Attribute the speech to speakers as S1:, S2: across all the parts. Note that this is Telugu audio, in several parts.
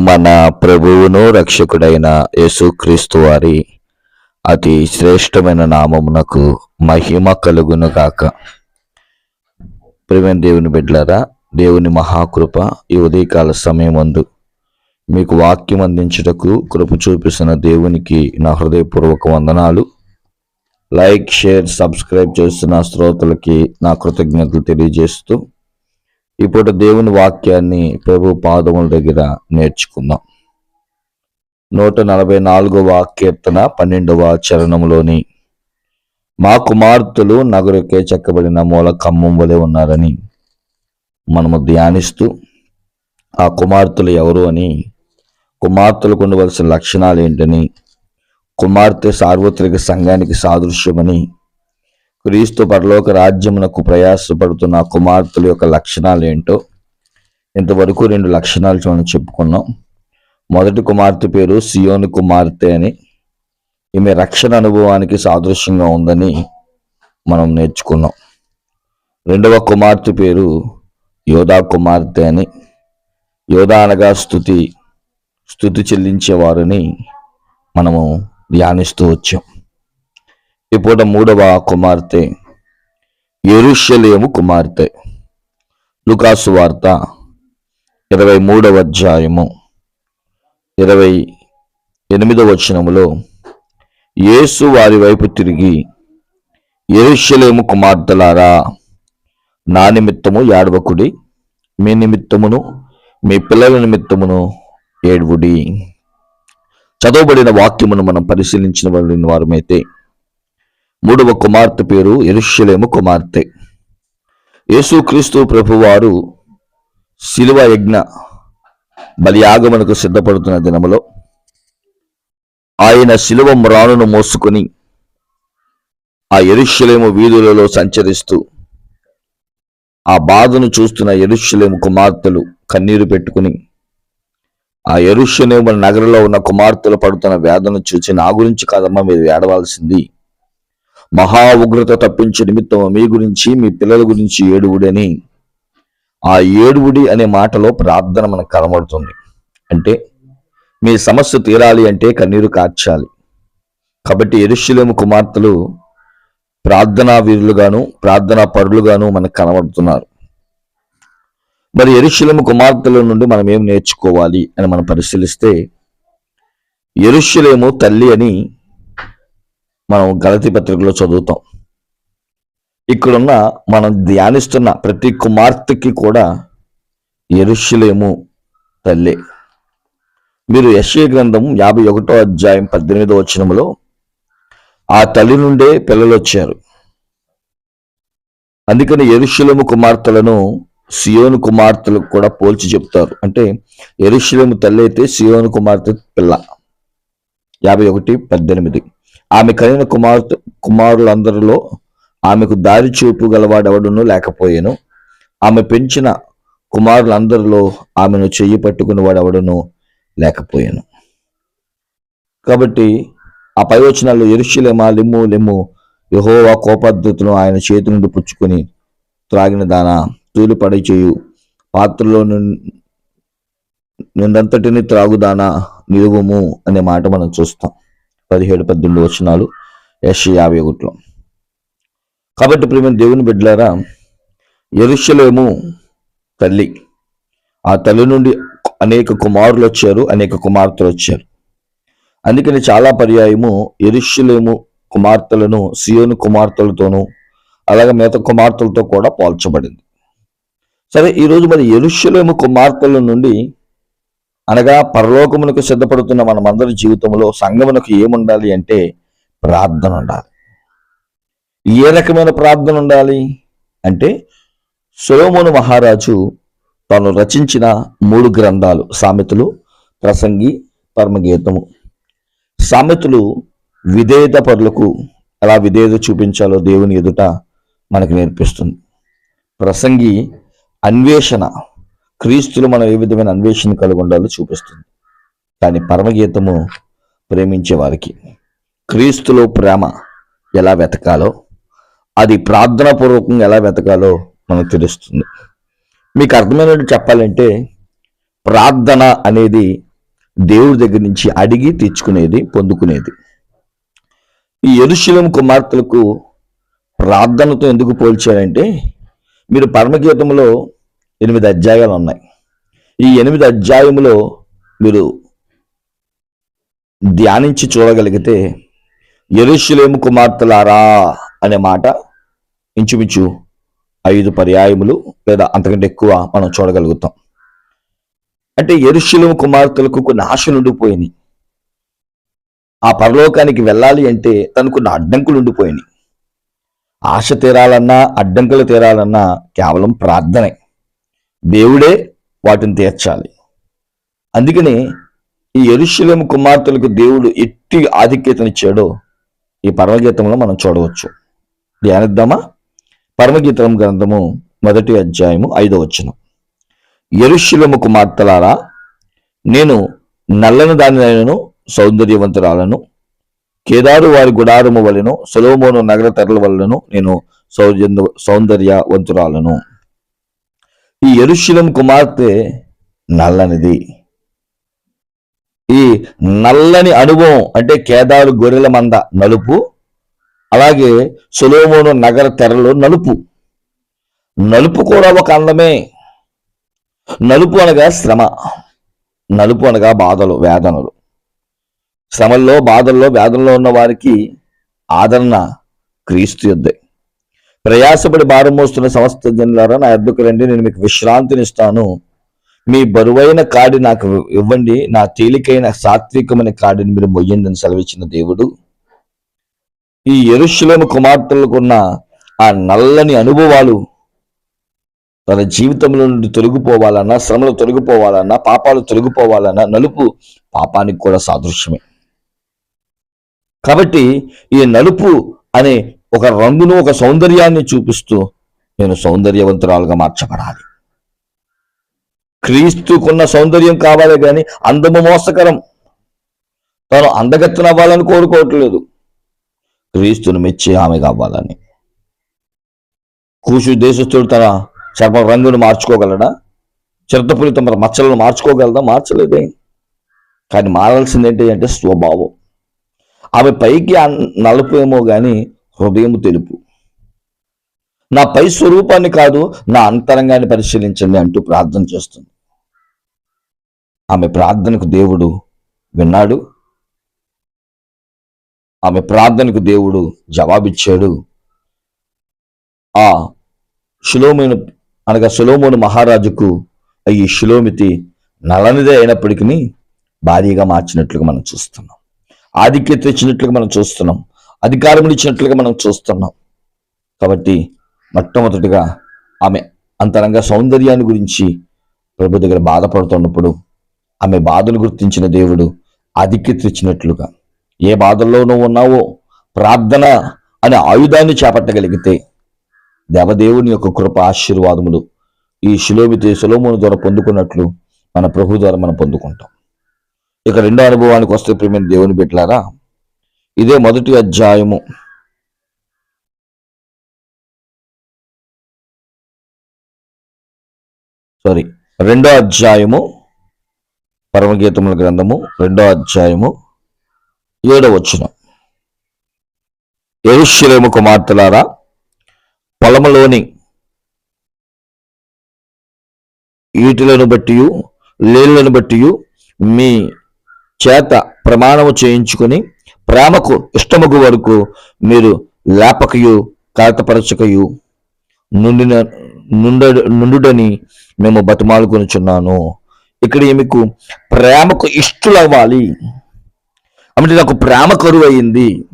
S1: మన ప్రభువును రక్షకుడైన యేసుక్రీస్తు వారి అతి శ్రేష్టమైన నామమునకు మహిమ కలుగును గాక. ప్రేమ దేవుని బిడ్డలారా దేవుని మహాకృప ఈ ఉదయకాల అందు మీకు వాక్యం అందించుటకు కృప చూపిస్తున్న దేవునికి నా హృదయపూర్వక వందనాలు. లైక్ షేర్ సబ్స్క్రైబ్ చేస్తున్న శ్రోతలకి నా కృతజ్ఞతలు తెలియజేస్తూ ఇప్పుడు దేవుని వాక్యాన్ని ప్రభు పాదముల దగ్గర నేర్చుకుందాం. నూట నలభై నాలుగవ కీర్తన పన్నెండవ చరణంలోని మా కుమార్తెలు నగరుకే చెక్కబడిన మూల కమ్మం వలె ఉన్నారని మనము ధ్యానిస్తూ ఆ కుమార్తెలు ఎవరు అని కుమార్తెలకు ఉండవలసిన లక్షణాలు ఏంటని కుమార్తె సార్వత్రిక సంఘానికి సాదృశ్యమని క్రీస్తు పరలోక రాజ్యమునకు ప్రయాసపడుతున్న కుమార్తెల యొక్క లక్షణాలు ఏంటో ఇంతవరకు రెండు లక్షణాలు మనం చెప్పుకున్నాం. మొదటి కుమార్తె పేరు సియోని కుమార్తె అని. ఈమె రక్షణ అనుభవానికి సాదృశ్యంగా ఉందని మనం నేర్చుకున్నాం. రెండవ కుమార్తె పేరు యోధా కుమార్తె అని. యోధా అనగా స్థుతి స్థుతి చెల్లించేవారని మనము ధ్యానిస్తూ వచ్చాం. ఇప్పుడు మూడవ కుమార్తె ఎరుషలేము కుమార్తె. లుకాసు వార్త ఇరవై మూడవ అధ్యాయము ఇరవై ఎనిమిదవ వచనములో యేసు వారి వైపు తిరిగి ఎరుషలేము కుమార్తెలారా నా నిమిత్తము యాడవకుడి మీ నిమిత్తమును మీ పిల్లల నిమిత్తమును ఏడువుడి. చదవబడిన వాక్యమును మనం పరిశీలించిన వారమైతే మూడవ కుమార్తె పేరు ఎరుషలేము కుమార్తె. యేసుక్రీస్తు ప్రభువారు శిలువ యజ్ఞ బలియాగమునకు సిద్ధపడుతున్న దినములో ఆయన శిలువ మ్రాణును మోసుకొని ఆ ఎరుషలేము వీధులలో సంచరిస్తూ ఆ బాధను చూస్తున్న ఎరుషలేము కుమార్తెలు కన్నీరు పెట్టుకుని ఆ ఎరుషలేము నగరంలో ఉన్న కుమార్తెలు పడుతున్న వేదన చూసి నా గురించి కాదమ్మా మీరు ఏడవలసింది మహా ఉగ్రత తప్పించే నిమిత్తం మీ గురించి మీ పిల్లల గురించి ఏడువుడని ఆ ఏడువుడి అనే మాటలో ప్రార్థన మనకు కనబడుతుంది. అంటే మీ సమస్య తీరాలి అంటే కన్నీరు కార్చాలి. కాబట్టి ఎరుషులేము కుమార్తెలు ప్రార్థనా వీరులుగాను ప్రార్థనా పరులుగాను మనకు కనబడుతున్నారు. మరి ఎరుషులేము కుమార్తెల నుండి మనం ఏం నేర్చుకోవాలి అని మనం పరిశీలిస్తే ఎరుషులేము తల్లి అని మనం గలతి పత్రికలో చదువుతాం. ఇక్కడున్న మనం ధ్యానిస్తున్న ప్రతి కుమార్తెకి కూడా ఎరుషులేము తల్లే. మీరు యశ్య గ్రంథం యాభై ఒకటో అధ్యాయం పద్దెనిమిదో వచనములో ఆ తల్లి నుండే పిల్లలు వచ్చారు. అందుకని ఎరుషులము కుమార్తెలను సియోను కుమార్తెలకు కూడా పోల్చి చెప్తారు. అంటే ఎరుషులము తల్లి అయితే సియోను కుమార్తె పిల్ల. యాభై ఒకటి పద్దెనిమిది. ఆమె కలిగిన కుమార్తె కుమారులందరిలో ఆమెకు దారి చూపు గలవాడెవడునూ లేకపోయాను. ఆమె పెంచిన కుమారులందరిలో ఆమెను చెయ్యి పట్టుకునేవాడెవడునూ లేకపోయాను. కాబట్టి ఆ పై వచనాల్లో ఎరుషులేమా లిమ్ము లిమ్ము యహోవా కోపద్ధతులను ఆయన చేతి నుండి పుచ్చుకొని త్రాగిన దాన తూలి పడి చేయు పాత్రలో నిన్నంతటిని నిండంతటిని త్రాగుదానా నిలువము అనే మాట మనం చూస్తాం. పదిహేడు పద్దెనిమిది వచనాలు యశ యాభై ఒకటిలో. కాబట్టి ప్రేమ దేవుని బిడ్డలారా ఎరుషలేము తల్లి ఆ తల్లి నుండి అనేక కుమారులు వచ్చారు అనేక కుమార్తెలు వచ్చారు. అందుకని చాలా పర్యాయము ఎరుషులేము కుమార్తెలను సియోను కుమార్తెలతోనూ అలాగే మిగతా కుమార్తెలతో కూడా పోల్చబడింది. సరే ఈరోజు మరి ఎరుషులేము కుమార్తెల నుండి అనగా పరలోకమునకు సిద్ధపడుతున్న మనమందరి జీవితంలో సంగమునకు ఏముండాలి అంటే ప్రార్థన ఉండాలి. ఏ రకమైన ప్రార్థన ఉండాలి అంటే సొలోమోను మహారాజు తాను రచించిన మూడు గ్రంథాలు సామెతలు ప్రసంగి పరమగీతము. సామెతలు విధేయత పరులకు ఎలా విధేయత చూపించాలో దేవుని ఎదుట మనకు నేర్పిస్తుంది. ప్రసంగి అన్వేషణ. క్రీస్తులు మనం ఏ విధమైన అన్వేషణ కలిగి ఉండాలో చూపిస్తుంది. కానీ పరమగీతము ప్రేమించే వారికి క్రీస్తులో ప్రేమ ఎలా వెతకాలో అది ప్రార్థనాపూర్వకంగా ఎలా వెతకాలో మనకు తెలుస్తుంది. మీకు అర్థమైనట్టు చెప్పాలంటే ప్రార్థన అనేది దేవుడి దగ్గర నుంచి అడిగి తెచ్చుకునేది పొందుకునేది. ఈ ఎరుశలం కుమార్తెలకు ప్రార్థనతో ఎందుకు పోల్చారంటే మీరు పరమగీతంలో ఎనిమిది అధ్యాయాలు ఉన్నాయి. ఈ ఎనిమిది అధ్యాయములో మీరు ధ్యానించి చూడగలిగితే ఎరుషులేము కుమార్తెలారా అనే మాట ఇంచుమించు ఐదు పర్యాయములు లేదా అంతకంటే ఎక్కువ మనం చూడగలుగుతాం. అంటే ఎరుషులేము కుమార్తెలకు కొన్ని ఆశలు ఉండిపోయినాయి. ఆ పరలోకానికి వెళ్ళాలి అంటే తనకు కొన్ని అడ్డంకులు ఉండిపోయినాయి. ఆశ తీరాలన్నా అడ్డంకులు తీరాలన్నా కేవలం ప్రార్థనే. దేవుడే వాటిని తీర్చాలి. అందుకని ఈ ఎరుశలేం కుమార్తెలకు దేవుడు ఎట్టి ఆధిక్యతనిచ్చాడో ఈ పరమగీతంలో మనం చూడవచ్చు. ధ్యానిద్దామా? పరమగీతం గ్రంథము మొదటి అధ్యాయము ఐదో వచనం. ఎరుషులము కుమార్తెలారా నేను నల్లని దానినైనను సౌందర్యవంతురాలను కేదారు వారి గుడారము వలెను సొలోమోను నగర తెరల వలన నేను సౌందర్య సౌందర్యవంతురాలను. ఈ ఎరుశిలం కుమార్తె నల్లనిది. ఈ నల్లని అనుభవం అంటే కేదారు గొర్రెల మంద నలుపు అలాగే సొలోమోను నగర తెరలు నలుపు. నలుపు కూడా ఒక అందమే. నలుపు అనగా శ్రమ నలుపు అనగా బాధలు వేదనలు. శ్రమల్లో బాధల్లో వేదనలో ఉన్న వారికి ఆదరణ క్రీస్తు యుద్ధే ప్రయాసపడి భారం మోస్తున్న సమస్త జనులారా నా ఎద్దుకు రండి నేను మీకు విశ్రాంతినిస్తాను. మీ బరువైన కాడి నాకు ఇవ్వండి నా తేలికైన సాత్వికమైన కాడిని మీరు మొయ్యండి అని సెలవిచ్చిన దేవుడు. ఈ ఎరుషులేము కుమార్తెలకున్న ఆ నల్లని అనుభవాలు తన జీవితంలో నుండి తొలగిపోవాలన్నా శ్రమలు తొలగిపోవాలన్నా పాపాలు తొలగిపోవాలన్నా నలుపు పాపానికి కూడా సాదృశ్యమే. కాబట్టి ఈ నలుపు అనే ఒక రంగును ఒక సౌందర్యాన్ని చూపిస్తూ నేను సౌందర్యవంతురాలుగా మార్చబడాలి. క్రీస్తుకున్న సౌందర్యం కావాలి కానీ అందము మోసకరం. తాను అందగత్తనవ్వాలని కోరుకోవట్లేదు. క్రీస్తును మెచ్చి ఆమె కావాలని. కూసు దేశస్తుడు తన చర్మ రంగును మార్చుకోగలడా? చిరతపులి తమ మచ్చలను మార్చుకోగలదా? మార్చలేదే. కానీ మారాల్సింది ఏంటి అంటే స్వభావం. ఆమె పైకి అన్- నలుపు ఏమో కానీ హృదయం తెలుపు. నా పై స్వరూపాన్ని కాదు నా అంతరంగాన్ని పరిశీలించండి అంటూ ప్రార్థన చేస్తుంది. ఆమె ప్రార్థనకు దేవుడు విన్నాడు. ఆమె ప్రార్థనకు దేవుడు జవాబిచ్చాడు. ఆ షులోమును అనగా షులోమును మహారాజుకు ఈ శిలోమితి నలనిదే అయినప్పటికీ భారీగా మార్చినట్లుగా మనం చూస్తున్నాం. ఆధిక్యత ఇచ్చినట్లుగా మనం చూస్తున్నాం. అధికారములు ఇచ్చినట్లుగా మనం చూస్తున్నాం. కాబట్టి మొట్టమొదటిగా ఆమె అంతరంగ సౌందర్యాన్ని గురించి ప్రభు దగ్గర బాధపడుతున్నప్పుడు ఆమె బాధలు గుర్తించిన దేవుడు ఆధిక్యత ఏ బాధల్లోనూ ఉన్నావో ప్రార్థన అనే ఆయుధాన్ని చేపట్టగలిగితే దేవదేవుని యొక్క కృప ఆశీర్వాదములు ఈ శిలోమితి సులోముని ద్వారా పొందుకున్నట్లు మన ప్రభు ద్వారా మనం పొందుకుంటాం. ఇక రెండో అనుభవానికి వస్తే ప్రేమైన దేవుని బిడ్డలారా ఇదే మొదటి అధ్యాయము. సారీ రెండో అధ్యాయము పరమగీతముల గ్రంథము రెండో అధ్యాయము ఏడవ వచ్చిన ఎరుషులేము కుమార్తెలారా పొలములోని ఈటులను బట్టి లేళ్ళను బట్టి మీ చేత ప్రమాణము చేయించుకొని ప్రేమకు ఇష్టముగు వరకు మీరు లేపకయు కాతపరచకయు నుండిన నుండ నుండుడని మేము బతిమాలుకొనుచున్నాను. ఇక్కడ మీకు ప్రేమకు ఇష్టలవ్వాలి. అంటే నాకు ప్రేమ కరువు అయింది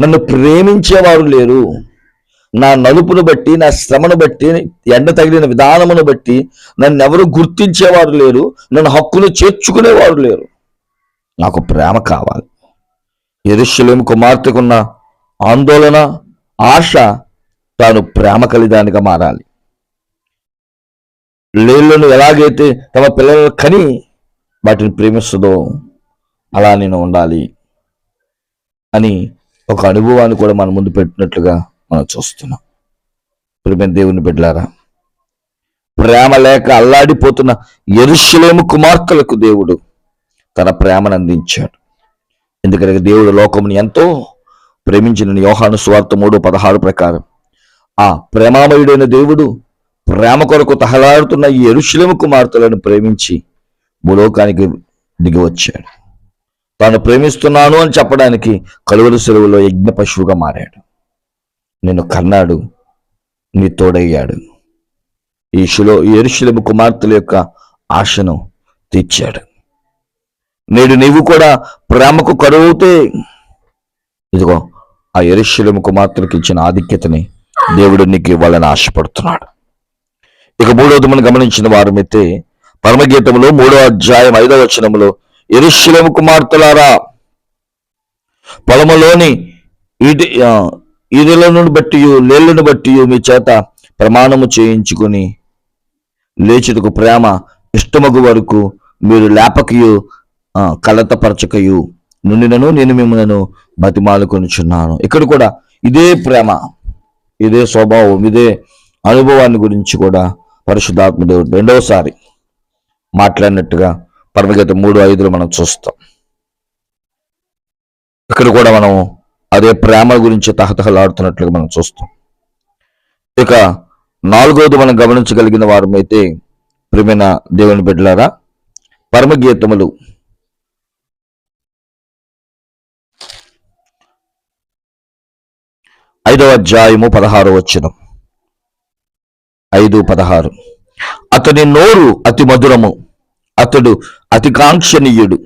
S1: నన్ను ప్రేమించేవారు లేరు. నా నలుపును బట్టి నా శ్రమను బట్టి ఎండ తగిలిన విధానమును బట్టి నన్ను ఎవరు గుర్తించేవారు లేరు. నన్ను హక్కును చేర్చుకునేవారు లేరు. నాకు ప్రేమ కావాలి. ఎరుషులేం కుమార్తెకున్న ఆందోళన ఆశ తాను ప్రేమ కలిదానిగా మారాలి. లేళ్ళను ఎలాగైతే తమ పిల్లలను కని వాటిని ప్రేమిస్తుందో అలా నేను ఉండాలి అని ఒక అనుభవాన్ని కూడా మన ముందు పెట్టినట్లుగా మనం చూస్తున్నాం. ప్రేమ దేవుని బిడ్డలారా ప్రేమ లేక అల్లాడిపోతున్న ఎరుషులేము కుమార్తెలకు దేవుడు తన ప్రేమను అందించాడు. ఎందుకంటే దేవుడు లోకముని ఎంతో ప్రేమించిన యోహాను స్వార్థ మూడు పదహారు ప్రకారం. ఆ ప్రేమామయుడైన దేవుడు ప్రేమ కొరకు తహలాడుతున్న ఈ ఎరుషలేము కుమార్తెలను ప్రేమించి భూలోకానికి దిగి వచ్చాడు. తాను ప్రేమిస్తున్నాను అని చెప్పడానికి కలువల సెలవులో యజ్ఞ పశువుగా మారాడు. నిన్ను కన్నాడు నీ తోడయ్యాడు. ఈ శిలో ఈ ఎరుషలేము కుమార్తెల యొక్క ఆశను తీర్చాడు. నేడు నీవు కూడా ప్రేమకు కరువుతే ఇదిగో ఆ ఎరుషలేము కుమార్తెలకు ఇచ్చిన ఆధిక్యతని దేవుడు నీకు ఇవ్వాలని ఆశపడుతున్నాడు. ఇక మూడవది మనం గమనించిన వారమైతే పరమగీతంలో మూడో అధ్యాయం ఐదవ వచనంలో ఎరుషలేము కుమార్తెలారా పొలములోని ఇటు ఆ, ఈదులను బట్టి లేళ్ళను బట్టి మీ చేత ప్రమాణము చేయించుకుని లేచుటకు ప్రేమ ఇష్టమగు వరకు మీరు లేపకయు కలతపరచకయు. నుండినను నేను మిమ్మల్ని బతిమాలుకొనిచున్నాను. ఇక్కడ కూడా ఇదే ప్రేమ ఇదే స్వభావం ఇదే అనుభవాన్ని గురించి కూడా పరిశుద్ధాత్మ దేవుడు రెండవసారి మాట్లాడినట్టుగా పరమగత మూడు ఐదులో మనం చూస్తాం. ఇక్కడ కూడా మనం అదే ప్రేమ గురించి తహతహలాడుతున్నట్లుగా మనం చూస్తాం. ఇక నాలుగోది మనం గమనించగలిగిన వారమైతే ప్రియమైన దేవుని బిడ్డలారా పరమగీతములు ఐదవ అధ్యాయము పదహారు వచనం. ఐదు పదహారు. అతని నోరు అతి మధురము అతడు అతి కాంక్షణీయుడు.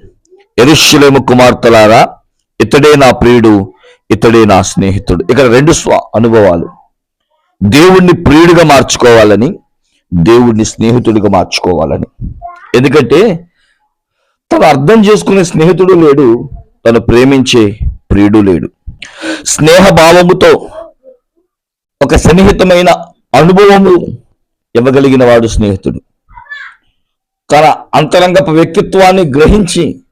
S1: ఎరుశ్యులేము కుమార్తెలారా ఇతడే నా ప్రియుడు ఇతడే నా స్నేహితుడు. ఇక్కడ రెండు స్వ అనుభవాలు. దేవుణ్ణి ప్రియుడిగా మార్చుకోవాలని దేవుణ్ణి స్నేహితుడిగా మార్చుకోవాలని. ఎందుకంటే తను అర్థం చేసుకునే స్నేహితుడు లేడు తను ప్రేమించే ప్రియుడు లేడు. స్నేహభావముతో ఒక సన్నిహితమైన అనుభవము ఇవ్వగలిగిన వాడు స్నేహితుడు. తన అంతరంగపు వ్యక్తిత్వాన్ని గ్రహించి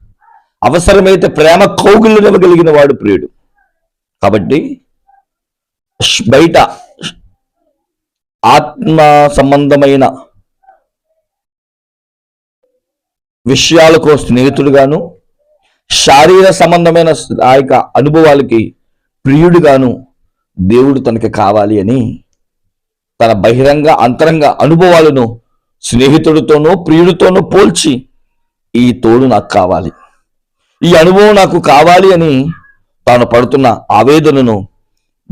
S1: అవసరమైతే ప్రేమ కౌగులు ఇవ్వగలిగిన వాడు ప్రియుడు. కాబట్టి బయట ఆత్మ సంబంధమైన విషయాలకు స్నేహితుడుగాను శారీర సంబంధమైన ఆ యొక్క అనుభవాలకి ప్రియుడుగాను దేవుడు తనకి కావాలి అని తన బహిరంగ అంతరంగ అనుభవాలను స్నేహితుడితోనో ప్రియుడితోనో పోల్చి ఈ తోడు నాకు కావాలి. ఈ అనుభవం నాకు కావాలి అని తాను పడుతున్న ఆవేదనను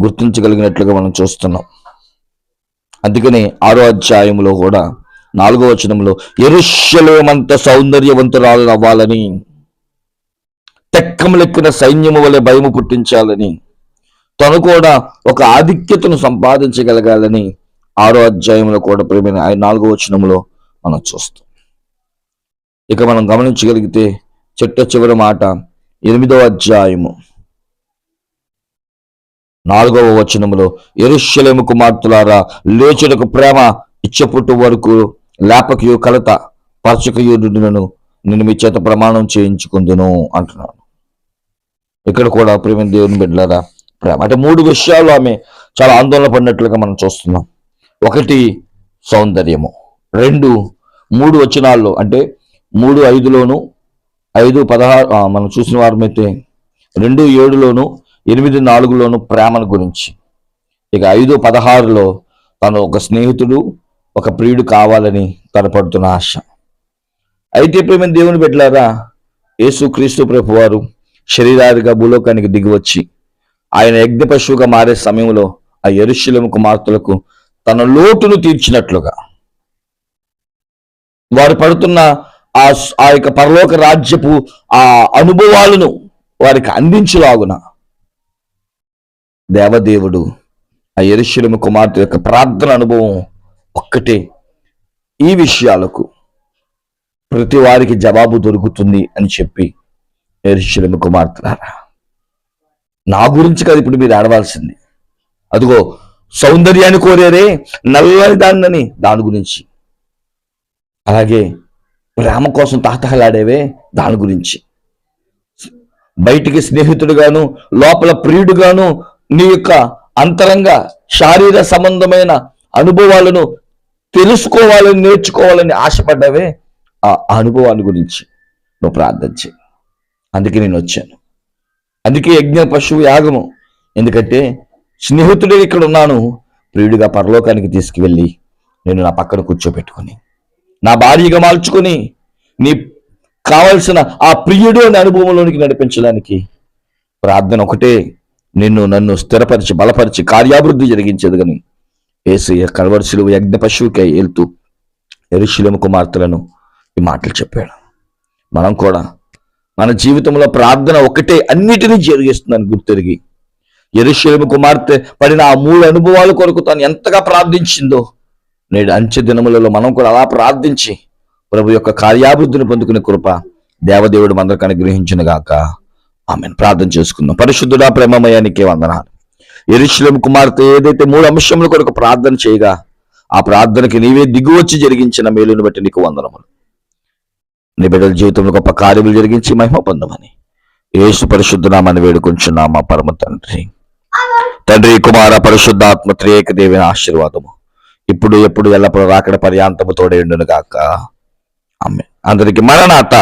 S1: గుర్తించగలిగినట్లుగా మనం చూస్తున్నాం. అందుకనే ఆరో అధ్యాయంలో కూడా నాలుగో వచనంలో ఎరుష్యలోమంత సౌందర్యవంతురాలు అవ్వాలని తెక్కములెక్కిన సైన్యము వలె భయము పుట్టించాలని తను కూడా ఒక ఆధిక్యతను సంపాదించగలగాలని ఆరో అధ్యాయంలో కూడా ప్రేమైన ఆ నాలుగో వచనంలో మనం చూస్తాం. ఇక మనం గమనించగలిగితే చిట్ట చివరి మాట ఎనిమిదవ అధ్యాయము. నాలుగవ వచనములో ఎరుషలేము కుమార్తెలారా లేచుటకు ప్రేమ ఇచ్చపుట్టు వరకు లేపకయు కలత పరచకయు నేను మీ చేత ప్రమాణం చేయించుకుందును అంటున్నాను ఇక్కడ కూడా ప్రేమ దేవుని బిడ్డలారా ప్రేమ. అంటే మూడు విషయాలు ఆమె చాలా ఆందోళన పడినట్లుగా మనం చూస్తున్నాం. ఒకటి సౌందర్యము. రెండు మూడు వచనాల్లో అంటే మూడు ఐదులోను ఐదు పదహారు మనం చూసిన వారమైతే రెండు ఏడులోను ఎనిమిది నాలుగులోను ప్రేమను గురించి. ఇక ఐదు పదహారులో తను ఒక స్నేహితుడు ఒక ప్రియుడు కావాలని తను పడుతున్న ఆశ. అయితే ప్రేమ దేవుని పెట్టారా యేసు క్రీస్తు ప్రభు వారు శరీరాదిగా భూలోకానికి దిగివచ్చి ఆయన యజ్ఞ పశువుగా మారే సమయంలో ఆ ఎరుశలం కుమార్తెలకు తన లోటును తీర్చినట్లుగా. వారు పడుతున్న ఆ ఆ యొక్క పరలోక రాజ్యపు ఆ అనుభవాలను వారికి అందించలాగున దేవదేవుడు ఆ ఎరుశలేము కుమార్తె యొక్క ప్రార్థన అనుభవం ఒక్కటే. ఈ విషయాలకు ప్రతి వారికి జవాబు దొరుకుతుంది అని చెప్పి ఎరుశలేము కుమార్తెలారా. నా గురించి కాదు ఇప్పుడు మీరు ఆడవలసింది. అదిగో సౌందర్యాన్ని కోరేరే నల్లని దాన్నని దాని గురించి. అలాగే ప్రేమ కోసం తాతహలాడేవే దాని గురించి. బయటికి స్నేహితుడుగాను లోపల ప్రియుడుగాను నీ యొక్క అంతరంగ శారీర సంబంధమైన అనుభవాలను తెలుసుకోవాలని నేర్చుకోవాలని ఆశపడ్డావే ఆ అనుభవాన్ని గురించి నువ్వు ప్రార్థన చేయి. అందుకే నేను వచ్చాను. అందుకే యజ్ఞ పశువు యాగము. ఎందుకంటే స్నేహితుడే ఇక్కడ ఉన్నాను ప్రియుడిగా పరలోకానికి తీసుకువెళ్ళి నేను నా పక్కన కూర్చోబెట్టుకుని నా భార్యగా మార్చుకొని నీ కావలసిన ఆ ప్రియుడు అనే అనుభవంలోనికి నడిపించడానికి ప్రార్థన ఒకటే. నిన్ను నన్ను స్థిరపరిచి బలపరిచి కార్యాభివృద్ధి జరిగించేది కానీ ఏసయ్య కలవరుసులు యజ్ఞ పశువుకై వెళ్తూ ఎరుశులము కుమార్తెలను ఈ మాటలు చెప్పాడు. మనం కూడా మన జీవితంలో ప్రార్థన ఒకటే అన్నిటినీ జరిగిస్తుందని గుర్తెరిగి. ఎరుశలేము కుమార్తె పడిన ఆ మూడు అనుభవాల కొరకు తాను ఎంతగా ప్రార్థించిందో నేడు అంచె దినములలో మనం కూడా అలా ప్రార్థించి ప్రభు యొక్క కార్యాభివృద్ధిని పొందుకునే కృప దేవదేవుడు మందరికి అనుగ్రహించిన గాక. ఆమె ప్రార్థన చేసుకుందాం. పరిశుద్ధుడా ప్రేమమయానికే వందనాలు. ఎరుశలేము కుమార్తె ఏదైతే మూడు అంశముల కొరకు ప్రార్థన చేయగా ఆ ప్రార్థనకి నీవే దిగువచ్చి జరిగించిన మేలుని బట్టి నీకు వందనములు. నీ బిడ్డల జీవితంలో గొప్ప కార్యములు జరిగించి మహిమ పొందమని యేసు పరిశుద్ధనామని వేడుకొంచున్నామా పరమ తండ్రి. తండ్రి కుమార పరిశుద్ధాత్మ త్రియేక దేవిని ఆశీర్వాదము. ఇప్పుడు ఎప్పుడు ఎల్లప్పుడూ రాకడ పర్యాంతము తోడేండును గాక ఆమె అందరికి మరణాత.